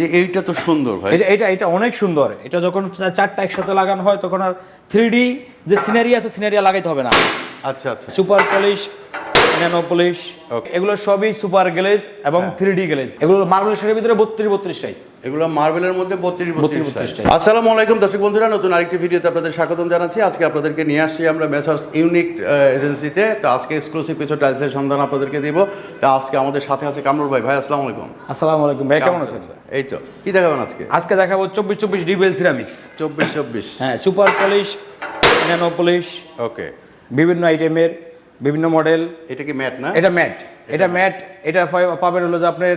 যে এইটা তো সুন্দর ভাই। এটা এটা এটা অনেক সুন্দর। এটা যখন চারটা একসাথে লাগানো হয় তখন আর থ্রি যে সিনারি আছে সিনারি লাগাইতে হবে না। আচ্ছা আচ্ছা। সুপার পলিশ ন্যানো পলিশ এগুলো সবই সুপার গ্লেজ এবং থ্রি ডি গ্লেজ এগুলো মার্বেল শেডের ভিতরে বত্রিশ বত্রিশ সাইজ এগুলো মার্বেলের মধ্যে বত্রিশ বত্রিশ 32 সাইজ। সাইজ। আসসালামু আলাইকুম দর্শক বন্ধুরা নতুন আরেকটি ভিডিওতে আপনাদের স্বাগতম জানাচ্ছি। আজকে আপনাদেরকে নিয়ে আসছি আমরা মেসার্স ইউনিক এজেন্সিতে তো আজকে এক্সক্লুসিভ কিছু টাইলসের সন্ধান আপনাদেরকে দিব। তো আজকে আমাদের সাথে আছে কামরুল ভাই। ভাই আসসালামু আলাইকুম। আসসালামু আলাইকুম ভাই কেমন আছেন? এই তো। কি দেখাবেন আজকে? আজকে দেখাবো চব্বিশ চব্বিশ ডিবেল সিরামিক্স চব্বিশ চব্বিশ। হ্যাঁ super polish nano polish okay বিভিন্ন আইটেমের বিভিন্ন মডেল এটা কি ম্যাট না? এটা ম্যাট এটা ম্যাট এটা পাবেন হলো যে আপনার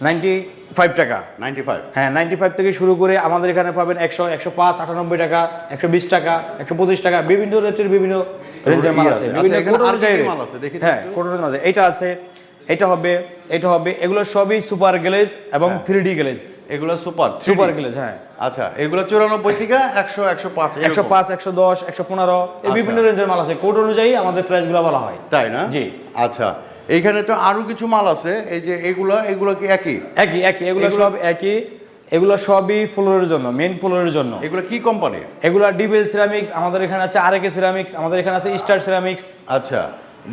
নাইনটি ফাইভ টাকা। নাইনটি ফাইভ হ্যাঁ নাইনটি ফাইভ থেকে শুরু করে আমাদের এখানে পাবেন একশো একশো পাঁচ আটানব্বই টাকা একশো বিশ টাকা একশো পঁচিশ টাকা বিভিন্ন রেটের বিভিন্ন রেঞ্জের মাল আছে। আছে। বিভিন্ন আচ্ছা, মাল আছে? তো হ্যাঁ একটু। কোটো মাল আছে। এটা আছে এটা হবে এটা হবে এগুলো সবই সুপার গ্লেজ এবং হ্যাঁ। Three D glaze. এগুলো সুপার সুপার গ্লেজ হ্যাঁ। আচ্ছা এগুলো চুরানব্বই থেকে একশো একশো পাঁচ একশো পাঁচ একশো দশ একশো পনেরো এই বিভিন্ন রেঞ্জের মাল আছে। কোড অনুযায়ী আমাদের প্রাইসগুলো বলা হয়। তাই না? জি। আচ্ছা এইখানে তো আরও কিছু মাল আছে। এই যে এগুলো এগুলো কি একই? একই একই এগুলো সব একই। এগুলো সবই ফ্লোরের জন্য মেন ফ্লোরের জন্য। এগুলো কি কোম্পানির এগুলো ডিবেল সিরামিক্স আমাদের এখানে আছে আরকে সিরামিক্স আমাদের এখানে আছে স্টার সিরামিক্স আচ্ছা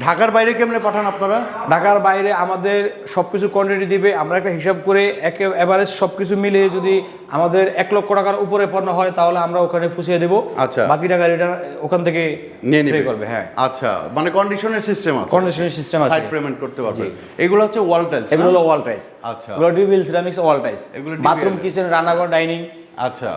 ঢাকার বাইরে কেমনে পাঠান আপনারা? ঢাকার বাইরে আমাদের সবকিছু কোয়ান্টিটি দিবে আমরা একটা হিসাব করে একে এভারেজ সবকিছু মিলিয়ে যদি আমাদের এক লক্ষ টাকার উপরে পণ্য হয় তাহলে আমরা ওখানে ফুসিয়ে দেবো। আচ্ছা। বাকি টাকা রিটার্ন ওখান থেকে নিয়ে নিবে। করবে হ্যাঁ। আচ্ছা মানে কন্ডিশনের সিস্টেম আছে। কন্ডিশনের সিস্টেম আছে। সাইড পেমেন্ট করতে পারবে। এগুলো হচ্ছে ওয়াল টাইলস এগুলো হলো ওয়াল টাইস আচ্ছা। এগুলো ডিবিল সিরামিক্স ওয়াল টাইস এগুলো বাথরুম কিচেন রান্নাঘর ডাইনিং আচ্ছা।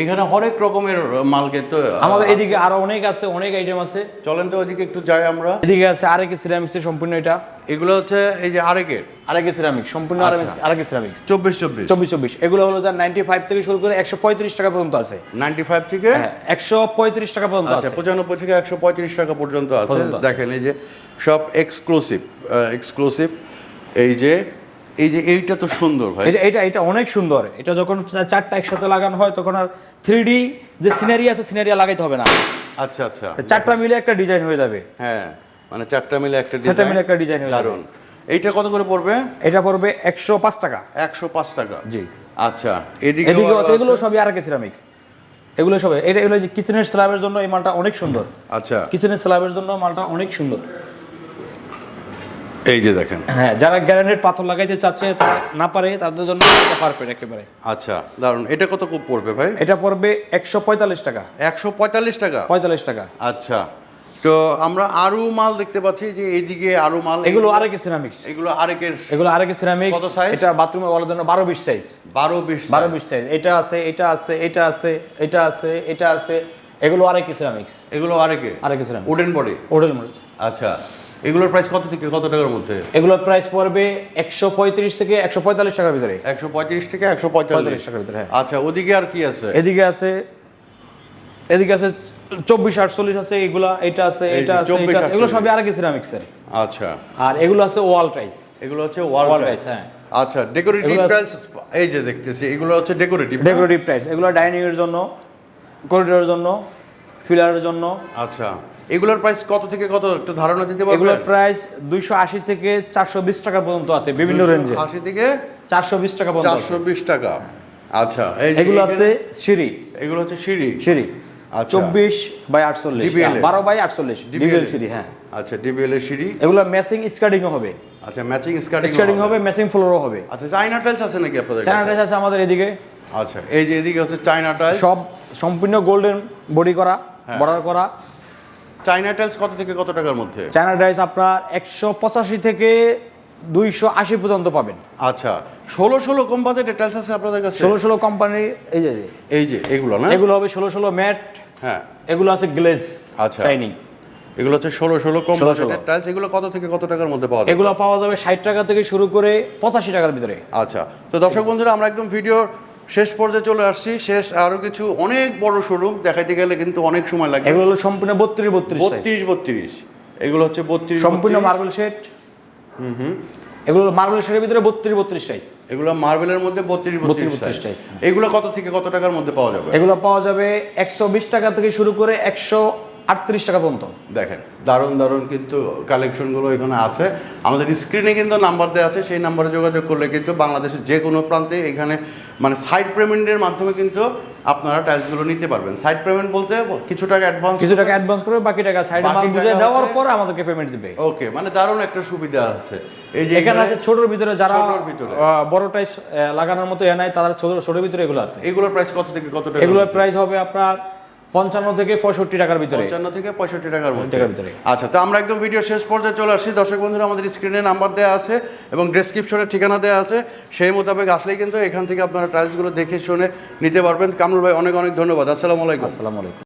এখানে হরেক রকমের মাল কিন্তু আমাদের এদিকে আরও অনেক আছে অনেক আইটেম আছে। চলেন তো ওইদিকে একটু যাই আমরা। এদিকে আছে আরেকে সিরামিক্স সম্পূর্ণ এটা। এগুলো হচ্ছে এই যে আরেকের। আরেকে সিরামিক্স সম্পূর্ণ আচ্ছা। আরেকে সিরামিক্স চব্বিশ চব্বিশ। চব্বিশ চব্বিশ। এগুলো হলো যার নাইনটি ফাইভ থেকে শুরু করে একশো পঁয়ত্রিশ টাকা পর্যন্ত আছে। নাইনটি ফাইভ থেকে? হ্যাঁ একশো পঁয়ত্রিশ টাকা পর্যন্ত আচ্ছা আছে। পঁচানব্বই থেকে একশো পঁয়ত্রিশ টাকা পর্যন্ত আছে। দেখেন এই যে সব এক্সক্লুসিভ এক্সক্লুসিভ এই যে এই যে এইটা তো সুন্দর ভাই। এটা এটা এটা অনেক সুন্দর। এটা যখন চারটা একসাথে লাগানো হয় তখন আর থ্রি যে সিনারি আছে সিনারি লাগাইতে হবে না। আচ্ছা আচ্ছা। চারটা মিলে একটা ডিজাইন হয়ে যাবে। হ্যাঁ মানে চারটা মিলে একটা চারটা মিলে একটা ডিজাইন হয়ে যাবে। দারুণ। এইটা কত করে পড়বে? এটা পড়বে একশো পাঁচ টাকা। একশো পাঁচ টাকা। জি। আচ্ছা এদিকে এগুলো সবই আরেকে সিরামিক্স এগুলো সব এটা এগুলো যে কিচেনের স্ল্যাবের জন্য এই মালটা অনেক সুন্দর। আচ্ছা। কিচেনের স্ল্যাবের জন্য মালটা অনেক সুন্দর। এই যে দেখেন। হ্যাঁ যারা গ্যারান্টেড পাথর লাগাইতে চাচ্ছে তারা না পারে তাদের জন্য পারফেক্ট একেবারে। আচ্ছা দারুণ। এটা কত কো- পড়বে ভাই? এটা পড়বে একশো পঁয়তাল্লিশ টাকা। একশো পঁয়তাল্লিশ টাকা? পঁয়তাল্লিশ টাকা। আচ্ছা তো আমরা আরও মাল দেখতে পাচ্ছি যে এইদিকে আরও মাল এগুলো আরেকে সিরামিক্স এগুলো আরেকের এগুলো আরেকে সিরামিক্স কত size? এটা বাথরুমে বলার জন্য বারো বিশ সাইজ বারো বিশ বারো বিশ সাইজ এটা আছে এটা আছে এটা আছে এটা আছে এটা আছে। এগুলো আরেকে সিরামিক্স এগুলো RAK RAK ceramics wooden body hotel model আচ্ছা। এগুলোর প্রাইস কত থেকে কত টাকার মধ্যে? এগুলোর প্রাইস পড়বে একশো পঁয়ত্রিশ থেকে একশো পঁয়তাল্লিশ টাকার ভিতরে। একশো পঁয়ত্রিশ থেকে একশো পঁয়তাল্লিশ। টাকার ভিতরে হ্যাঁ। আচ্ছা ওদিকে আর কি আছে? এদিকে আছে এদিকে আছে চব্বিশ আটচল্লিশ আছে এগুলা এটা আছে এটা আছে 24, এটা আছে এগুলো 48 সবই আরেকে সিরামিক্সের আচ্ছা। আর এগুলো আছে ওয়াল টাইস এগুলো হচ্ছে ওয়াল tiles, হ্যাঁ। আচ্ছা ডেকোরেটিভ টাইলস এই যে দেখতেছি এগুলো হচ্ছে ডেকোরেটিভ ডেকোরেটিভ টাইস এগুলো ডাইনিং এর জন্য করিডোরের জন্য ফিলারের জন্য। আচ্ছা। এগুলোর প্রাইস কত থেকে কত? একটু ধারণা দিতে পারবেন? এগুলোর প্রাইস দুইশো আশি থেকে চারশো বিশ টাকা পর্যন্ত আছে বিভিন্ন রেঞ্জে আশি থেকে চারশো বিশ টাকা পর্যন্ত আছে। চারশো বিশ টাকা। আচ্ছা এগুলো আছে সিঁড়ি। এগুলো হচ্ছে সিঁড়ি? সিঁড়ি। আচ্ছা। চব্বিশ বাই আটচল্লিশ। বারো বাই আটচল্লিশ ডিবিএল সিঁড়ি হ্যাঁ। আচ্ছা ডিবিএল এর সিঁড়ি। এগুলো ম্যাচিং স্কার্টিংও হবে। আচ্ছা ম্যাচিং স্কার্টিং স্কার্টিং হবে। ম্যাচিং ফ্লোরও হবে। আচ্ছা চাইনা টাইলস আছে নাকি আপনাদের চায়না? টাইস আছে আমাদের এদিকে। আচ্ছা এই যে এদিকে হচ্ছে চাইনা টাইলস সব সম্পূর্ণ গোল্ডেন বডি করা হ্যাঁ। বর্ডার করা। চাইনা টাইলস কত থেকে কত টাকার মধ্যে? চায়না টাইস আপনার একশো পঁচাশি থেকে দুইশো আশি পর্যন্ত পাবেন। আচ্ছা ষোলো ষোলো কম বাজেটের টাইলস আছে আপনাদের কাছে? ষোলো ষোলো কোম্পানির এই যে যে, এই যে এগুলো না? এগুলো হবে ষোলো ষোলো ম্যাট হ্যাঁ। এগুলো আছে গ্লেজ আচ্ছা। টাইনিং এগুলো হচ্ছে ষোলো ষোলো কম বাজেটের টাইলস এগুলো কত থেকে কত টাকার মধ্যে পাওয়া যাবে? এগুলো পাওয়া যাবে ষাট টাকা থেকে শুরু করে পঁচাশি টাকার ভিতরে। আচ্ছা তো দর্শক বন্ধুরা আমরা একদম ভিডিওর শেষ পর্যায়ে চলে আসছি। শেষ আরও কিছু অনেক বড় শোরুম দেখাইতে গেলে কিন্তু অনেক সময় লাগে। এগুলো হলো সম্পূর্ণ বত্রিশ বত্রিশ বত্রিশ বত্রিশ। এগুলো হচ্ছে বত্রিশ সম্পূর্ণ মার্বেল শেড এগুলো মার্বেল শেডের ভিতরে বত্রিশ বত্রিশ সাইজ এগুলো মার্বেলের মধ্যে বত্রিশ 32 বত্রিশ size, সাইজ হ্যাঁ। এগুলো কত থেকে কত টাকার মধ্যে পাওয়া যাবে? এগুলো পাওয়া যাবে একশো বিশ টাকা থেকে শুরু করে একশো আটত্রিশ টাকা পর্যন্ত। দেখেন দারুণ দারুণ কিন্তু কালেকশনগুলো এখানে আছে। আমাদের স্ক্রিনে কিন্তু নাম্বার দেওয়া আছে সেই নাম্বারে যোগাযোগ করলে কিন্তু বাংলাদেশের যে কোনো প্রান্তে এখানে মানে সাইড পেমেন্টের মাধ্যমে কিন্তু আপনারা টাইলসগুলো নিতে পারবেন। সাইড পেমেন্ট বলতে কিছু টাকা অ্যাডভান্স কিছু টাকা অ্যাডভান্স করবে বাকি টাকা সাইড মাল বুঝে দেওয়ার পর আমাদেরকে পেমেন্ট দিবে। ওকে মানে দারুণ একটা সুবিধা আছে। এই যে এখানে আছে ছোটর ভিতরে যারা ছোটর ভিতরে। বড় টাইলস লাগানোর মতো এ নাই তারা ছোট ছোটর ভিতরে এগুলো আছে। এগুলোর প্রাইস কত থেকে কত টাকা এগুলোর প্রাইস হবে আপনার পঞ্চান্ন থেকে পঁয়ষট্টি টাকার ভিতরে। পঞ্চান্ন থেকে পঁয়ষট্টি টাকার টাকার ভিতরে। আচ্ছা তো আমরা একদম ভিডিও শেষ পর্যায়ে চলে আসছি। দর্শক বন্ধুরা আমাদের স্ক্রিনে নাম্বার দেওয়া আছে এবং ডেসক্রিপশনে ঠিকানা দেওয়া আছে। সেই মোতাবেক আসলেই কিন্তু এখান থেকে আপনারা টাইলসগুলো দেখে শুনে নিতে পারবেন। কামরুল ভাই অনেক অনেক ধন্যবাদ। আসসালামু আলাইকুম। আসসালামু আলাইকুম।